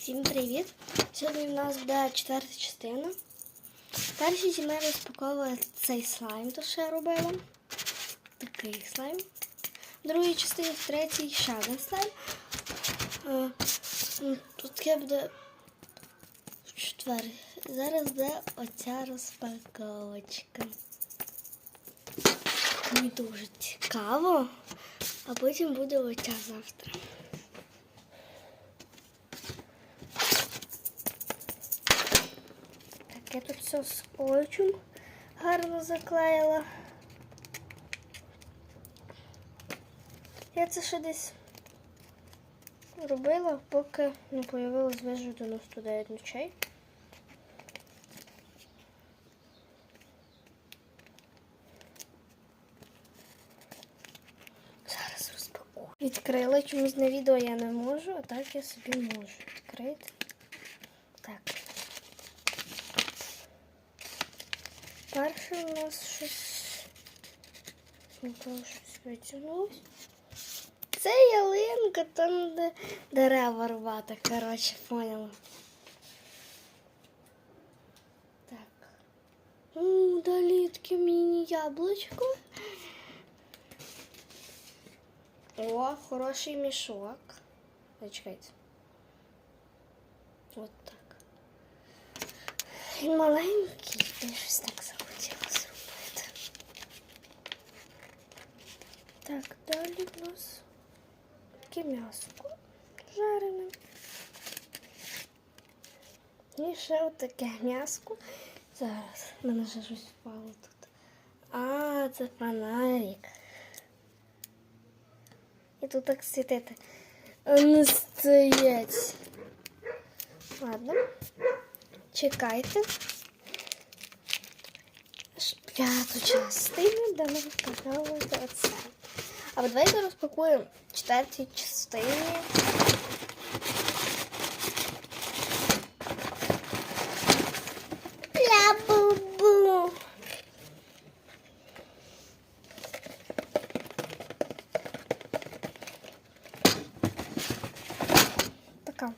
Всім привіт! Сьогодні в нас буде четверта частина. Першій ми розпаковували цей слайм, то що я робила. Такий слайм. В другій частині, в третій ще один слайм. Е, Тут таке буде в четвертій. Зараз буде оця розпаковочка. Мені дуже цікаво, а потім буде оця завтра. Я тут все скотчем гарно заклеїла. Я це ще десь робила, поки не появилось вижу 99 ночей. Зараз розпакую. Відкрила чомусь на відео я не можу, а так я собі можу відкрити. Перше у нас щось. Ну, то щось витягнулось. Це ялинка, там де дерева рвати, коротше, поняла. Так. У, далі таке міні-яблучко. О, хороший мішок. Зачекайте. От так. Він маленький, я щось так захотіла Так, далі в нас таке м'яско жарене. І ще отаке м'яско. Зараз в мене вже щось впало тут. А, це фонарик. І тут так світити. А не стоять. Ладно. Чекайте. Аж П'яту частину, де ми розказали оце. А от давайте розпакуємо в четвертій частині. Ля-бу-бу. Така